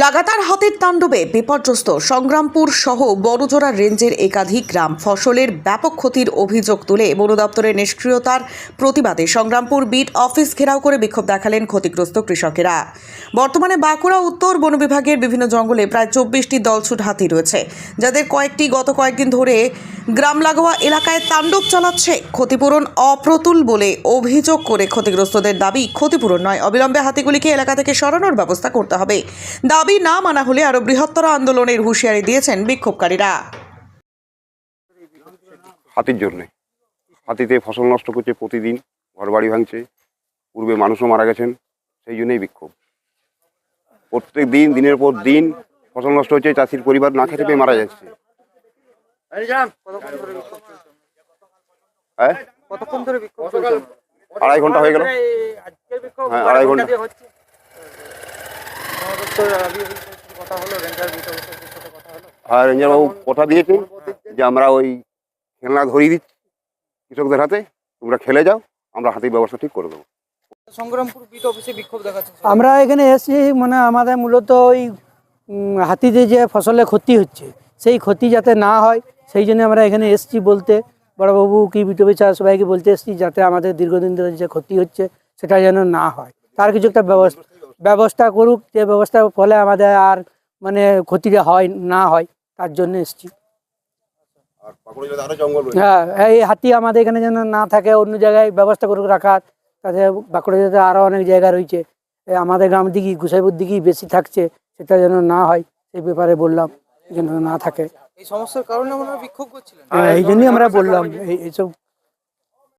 লাগাতার হাতের তাণ্ডবে বিপর্যস্ত সংগ্রামপুর সহ বড়জোড়া রেঞ্জের একাধিক গ্রাম ফসলের ব্যাপক ক্ষতির অভিযোগ তুলে বন দপ্তরের নিষ্ক্রিয়তার প্রতিবাদে সংগ্রামপুর বিট অফিস ঘেরাও করে বিক্ষোভ দেখালেন ক্ষতিগ্রস্ত কৃষকেরা। বর্তমানে বাঁকুড়া, উত্তর বন বিভাগের বিভিন্ন জঙ্গলে প্রায় চব্বিশটি দলছুট হাতি রয়েছে, যাদের কয়েকটি গত কয়েকদিন ধরে গ্রাম লাগোয়া এলাকায় তাণ্ডব চালাচ্ছে ক্ষতিপূরণ অপ্রতুল বলে অভিযোগ করে ক্ষতিগ্রস্তদের দাবি ক্ষতিপূরণ নয়। অবিলম্বে হাতিগুলিকে এলাকা থেকে সরানোর ব্যবস্থা করতে হবে। দাবি না মানা হলে আরও বৃহত্তর আন্দোলনের হুঁশিয়ারি দিয়েছেন বিক্ষোভকারীরা। হাতির জন্যে। হাতিতে ফসল নষ্ট করছে প্রতিদিন, ঘরবাড়ি ভাঙছে, পূর্বে মানুষও মারা গেছেন, সেই জন্যই বিক্ষোভ। প্রত্যেক দিন, দিনের পর দিন ফসল নষ্ট হচ্ছে, চাষির পরিবার না খেতে পেয়ে মারা যাচ্ছে। কতক্ষণ ধরে বিক্ষোভ আড়াই ঘণ্টা হয়ে গেল। এই আজকের বিক্ষোভ হ্যাঁ, আড়াই ঘণ্টা। হলো রেঞ্জার বাবু কথা দিয়েছে যে আমরা ওই খেলনা ধরিয়ে দিচ্ছি কৃষকদের হাতে তোমরা খেলে যাও আমরা হাতির ব্যবস্থা ঠিক করে দেবো। সংগ্রামপুর বিট অফিসে বিক্ষোভ দেখাচ্ছে। আমরা এখানে এসেছি মানে আমাদের মূলত ওই হাতিতে যে ফসলের ক্ষতি হচ্ছে সেই ক্ষতি যাতে না হয় সেই জন্য আমরা এখানে এসেছি বলতে বড়বাবু কি বিটবি চা সবাইকে বলতে এসেছি যাতে আমাদের দীর্ঘদিন ধরে যে ক্ষতি হচ্ছে সেটা যেন না হয়। তার কিছু একটা ব্যবস্থা ব্যবস্থা করুক যে ব্যবস্থার ফলে আমাদের আর মানে ক্ষতিটা হয় না হয় তার জন্য এসেছি। হ্যাঁ এই হাতি আমাদের এখানে যেন না থাকে অন্য জায়গায় ব্যবস্থা করুক রাখার তাতে বাঁকুড়া জেলাতে আরও অনেক জায়গা রয়েছে। আমাদের গ্রাম দিকেই গুসাইপুর দিকেই বেশি থাকছে সেটা যেন না হয় সেই ব্যাপারে বললাম যেন না থাকে। এই সমস্যার কারণে আমরা বিক্ষোভ করছিলেন। এই জন্যই আমরা বললাম এই- এইসব